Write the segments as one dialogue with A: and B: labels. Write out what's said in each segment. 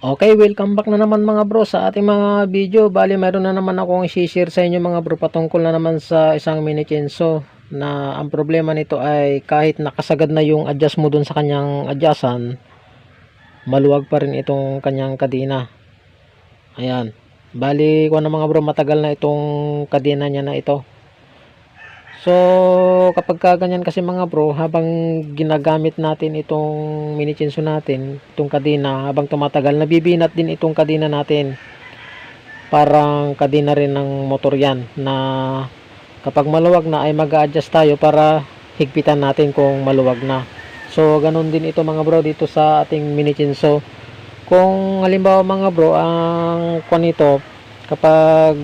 A: Okay, welcome back na naman mga bro sa ating mga video. Bali, mayroon na naman akong i-share sa inyo mga bro patungkol na naman sa isang mini chainsaw na ang problema nito ay kahit nakasagad na yung adjust mo dun sa kanyang adjustan, maluwag pa rin itong kanyang kadena. Ayan. Bali, ko na mga bro, matagal na itong kadena niya na ito. So, kapag ka ganyan kasi mga bro, habang ginagamit natin itong mini chainsaw natin, itong kadena, habang tumatagal, nabibinat din itong kadena natin. Parang kadena rin ng motor yan, na kapag maluwag na ay mag-adjust tayo para higpitan natin kung maluwag na. So, ganun din ito mga bro dito sa ating mini chainsaw. Kung halimbawa mga bro, ang kwan nito, kapag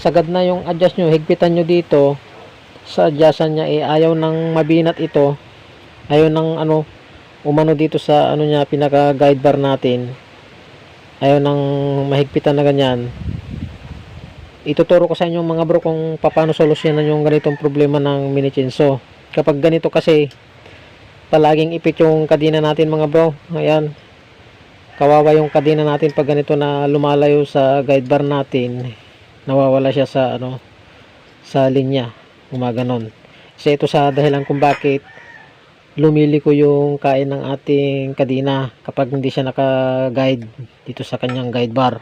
A: sagad na yung adjust nyo, higpitan nyo dito, sa adjustan niya eh ayaw nang mabinat ito. Ayaw nang ano umano dito sa ano niya pinaka guide bar natin. Ayaw nang mahigpitan na ganyan. Ituturo ko sa inyo mga bro kung paano solusyonan yung ganitong problema ng mini chainsaw kapag ganito kasi palaging ipit yung kadena natin mga bro. Ayan. Kawawa yung kadena natin pag ganito na lumalayo sa guide bar natin. Nawawala siya sa ano sa linya gumaganon. Kasi ito sa dahilan kung bakit lumiliko yung kain ng ating kadina kapag hindi siya naka-guide dito sa kanyang guide bar.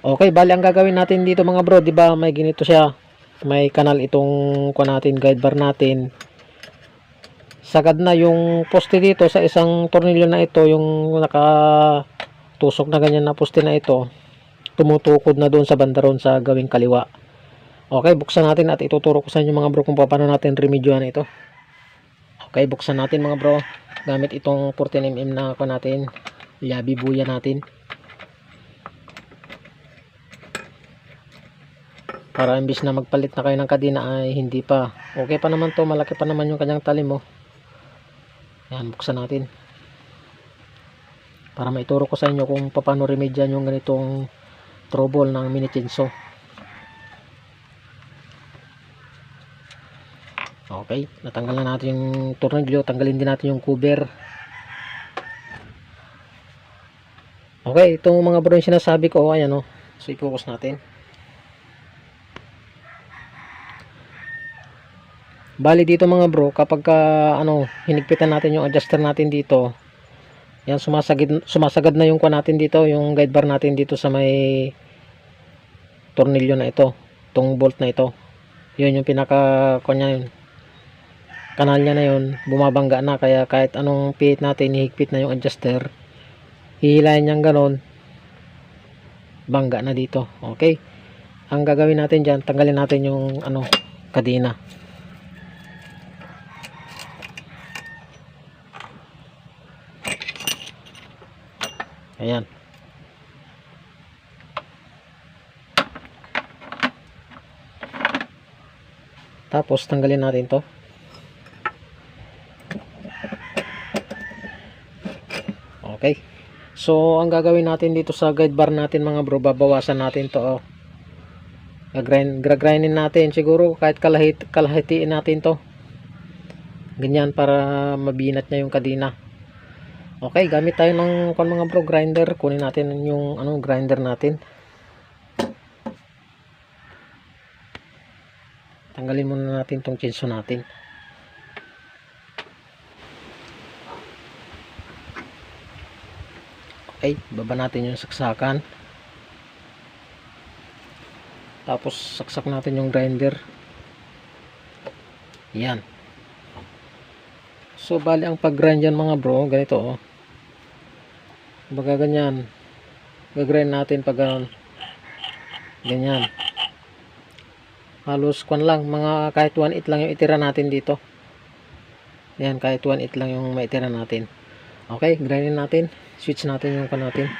A: Okay, bali ang gagawin natin dito mga bro, 'di ba? May ganito siya. May kanal itong ko natin guide bar natin. Sagad na yung poste dito sa isang tornilyo na ito, yung naka tusok na ganyan na poste na ito. Tumutukod na doon sa bandaron sa gawing kaliwa. Okay, buksan natin at ituturo ko sa inyo mga bro kung paano natin remedyohan ito. Okay, buksan natin mga bro. Gamit itong 14mm na ako natin. Yabi buya natin. Para imbis na magpalit na kayo ng kadena ay hindi pa. Okay pa naman to, malaki pa naman yung kanyang talim mo. Yan, buksan natin. Para maituro ko sa inyo kung paano remedyan yung ganitong trouble ng mini chainsaw. Okay, natanggal na natin yung tornilyo, tanggalin din natin yung cover. Okay, itong mga bro yung sinasabi ko, ayan oh. So i-focus natin. Bali dito mga bro, kapag ka, ano, hinigpitan natin yung adjuster natin dito, yan sumasagid sumasagad na yung kwa natin dito, yung guide bar natin dito sa may tornilyo na ito, tong bolt na ito. Yun yung pinaka kanya yun kanal niya na yun bumabangga na. Kaya kahit anong pihit natin hihigpit na yung adjuster. Hihilahin niyang ganon bangga na dito. Okay? Ang gagawin natin dyan tanggalin natin yung ano kadena. Ayan. Tapos tanggalin natin to Okay. So, ang gagawin natin dito sa guide bar natin mga bro, babawasan natin to. Oh. Gagrind, gagrindin natin. Siguro kahit kalahit, kalahitiin natin to. Ganyan para mabinat niya yung kadina. Okay, gamit tayo ng kon mga bro grinder. Kunin natin yung ano grinder natin. Tanggalin muna natin tong chinso natin. Okay, baba natin yung saksakan. Tapos saksak natin yung grinder. Yan. So bali ang pag-grind yan mga bro, ganito oh. Baga ganyan. Gagrind natin pag ganun. Ganyan. Halos kwan lang, mga kahit 1.8 lang yung itira natin dito. Yan, kahit 1.8 lang yung maitira natin. Okay, grindin natin. Switch natin yung pan natin.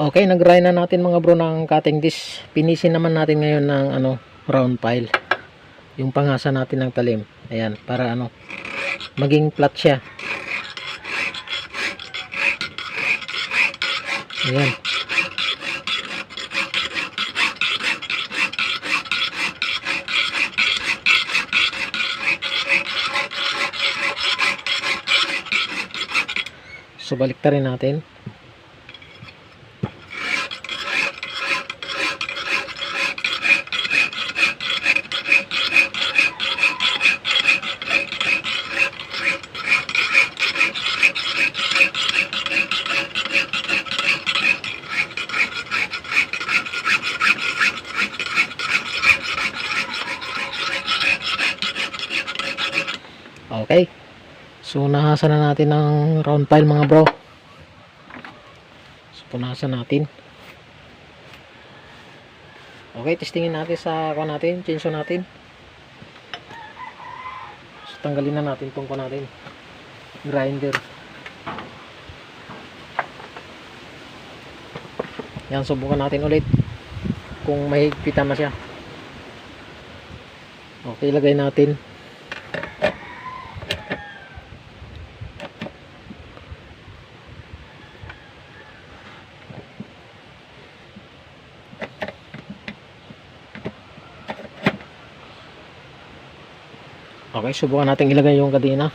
A: Okay, nag-grind na natin mga bro ng cutting disc. Pinisin naman natin ngayon ng ano, round pile. Yung pangasa natin ng talim. Ayan, para ano, maging flat siya. Ayan. So, balik natin. Okay. So, nahasa na natin ng round pile mga bro. So, punasan natin. Okay, testingin natin sa kuha natin, chinso natin. So, tanggalin na natin itong kuha natin. Grinder. Yan, subukan natin ulit. Kung mahigpitan na siya. Okay, lagay natin. Okay, subukan natin ilagay yung kadena.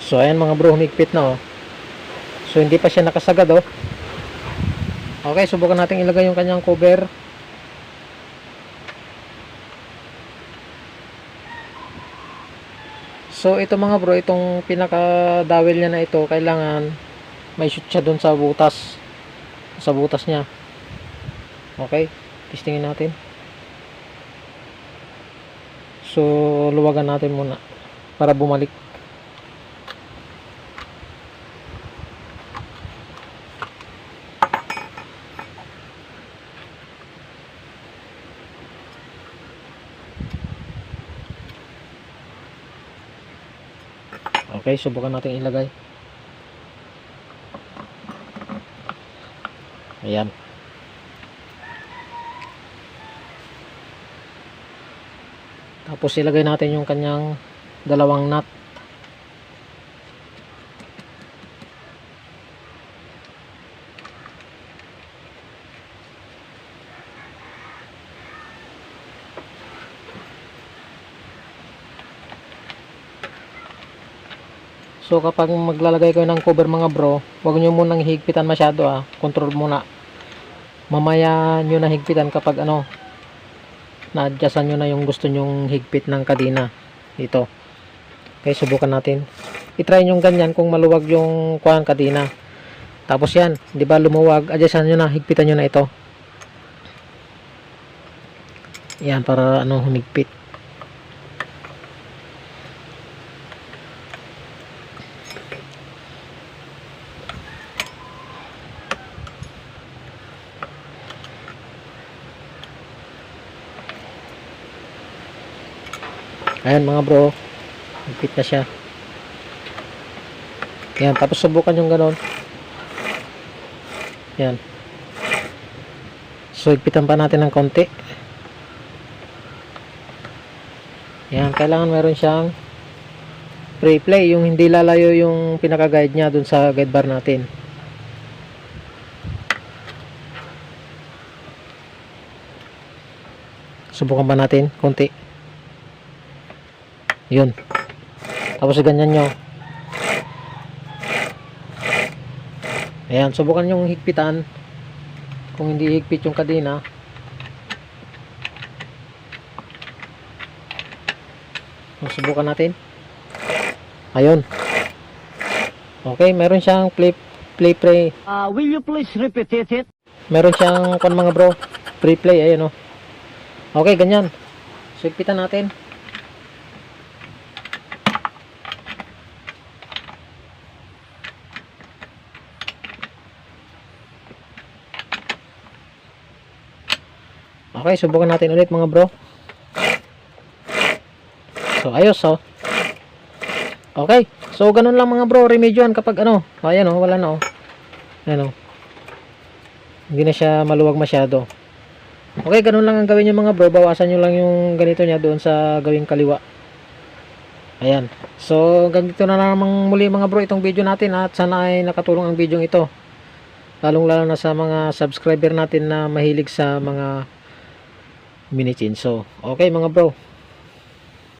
A: So ayan mga bro, humigpit na oh. So hindi pa siya nakasagad oh. Okay, subukan natin ilagay yung kanyang cover. So ito mga bro, itong pinaka dowel niya na ito, kailangan may shoot siya dun sa butas. Sa butas niya. Okay, testingin natin. So luwagan natin muna para bumalik. Okay, subukan natin ilagay. Ayan. Tapos ilagay natin yung kanyang dalawang nut. So kapag maglalagay kayo ng cover mga bro, huwag nyo munang higpitan masyado ah. Control muna. Mamaya nyo na higpitan kapag ano, na-adjustan nyo na yung gusto nyong higpit ng kadena. Dito. Okay, subukan natin. I-try nyo ganyan kung maluwag yung kuhan kadena. Tapos yan, di ba lumuwag, adjustan nyo na, higpitan nyo na ito. Yan, para ano, humigpit. Ayan mga bro. Higpit na siya. Yan. Tapos subukan yung ganon. Yan. So, higpitan pa natin ng konti. Yan. Kailangan meron siyang pre-play. Yung hindi lalayo yung pinaka-guide niya dun sa guide bar natin. Subukan pa natin konti. Yun. Tapos ganyan nyo. Ayan, subukan yung higpitan. Kung hindi higpit yung kadena. Subukan natin. Ayun. Okay, meron siyang play play play.
B: Uh, will you please repeat it?
A: Meron siyang kon mga bro, free play ayun oh. Okay, ganyan. Sugpitan natin. Okay, subukan natin ulit mga bro. So, ayos oh. Okay. So, ganun lang mga bro, remedyoan kapag ano. Ayan oh, wala na oh. Ayan oh. Hindi na siya maluwag masyado. Okay, ganun lang ang gawin nyo mga bro. Bawasan nyo lang yung ganito niya doon sa gawing kaliwa. Ayan. So, ganito na namang muli mga bro itong video natin at sana ay nakatulong ang video ito. Lalong lalo na sa mga subscriber natin na mahilig sa mga mini chainsaw. Okay mga bro.